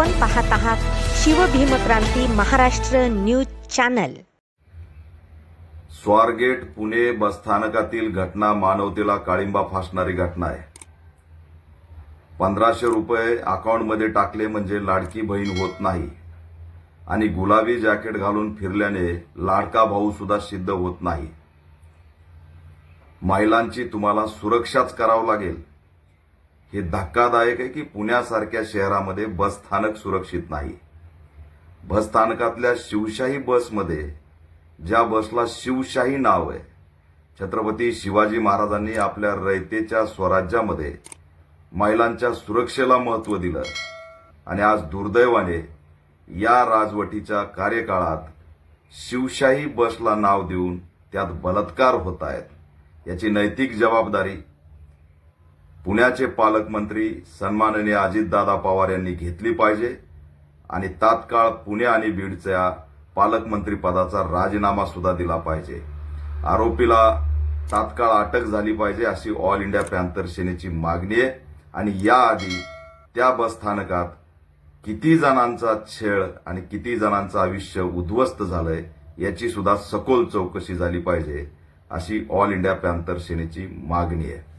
आपण पाहत आहात शिवभीमक्रांती महाराष्ट्र न्यूज चॅनल. स्वारगेट पुणे बसस्थानकातील घटना मानवतेला काळिंबा फासणारी घटना आहे. पंधराशे रुपये अकाउंटमध्ये टाकले म्हणजे लाडकी बहीण होत नाही. आणि गुलाबी जॅकेट घालून फिरल्याने लाडका भाऊ सुद्धा सिद्ध होत नाही. महिलांची तुम्हाला सुरक्षाच करावं लागेल. हे धक्कादायक आहे की पुण्यासारख्या शहरामध्ये बसस्थानक सुरक्षित नाही. बसस्थानकातल्या शिवशाही बसमध्ये ज्या बसला शिवशाही नाव आहे छत्रपती शिवाजी महाराजांनी आपल्या रयतेच्या स्वराज्यामध्ये महिलांच्या सुरक्षेला महत्त्व दिलं. आणि आज दुर्दैवाने या राजवटीच्या कार्यकाळात शिवशाही बसला नाव देऊन त्यात बलात्कार होत आहेत. याची नैतिक जबाबदारी पुण्याचे पालकमंत्री सन्माननीय अजितदादा पवार यांनी घेतली पाहिजे आणि तात्काळ पुणे आणि बीडच्या पालकमंत्री पदाचा राजीनामा सुद्धा दिला पाहिजे. आरोपीला तात्काळ अटक झाली पाहिजे अशी ऑल इंडिया पॅन्थर सेनेची मागणी आहे आणि याआधी त्या बसस्थानकात किती जणांचा छेळ आणि किती जणांचं आयुष्य उद्ध्वस्त झालंय याची सुद्धा सखोल चौकशी झाली पाहिजे अशी ऑल इंडिया पॅन्थर सेनेची मागणी आहे.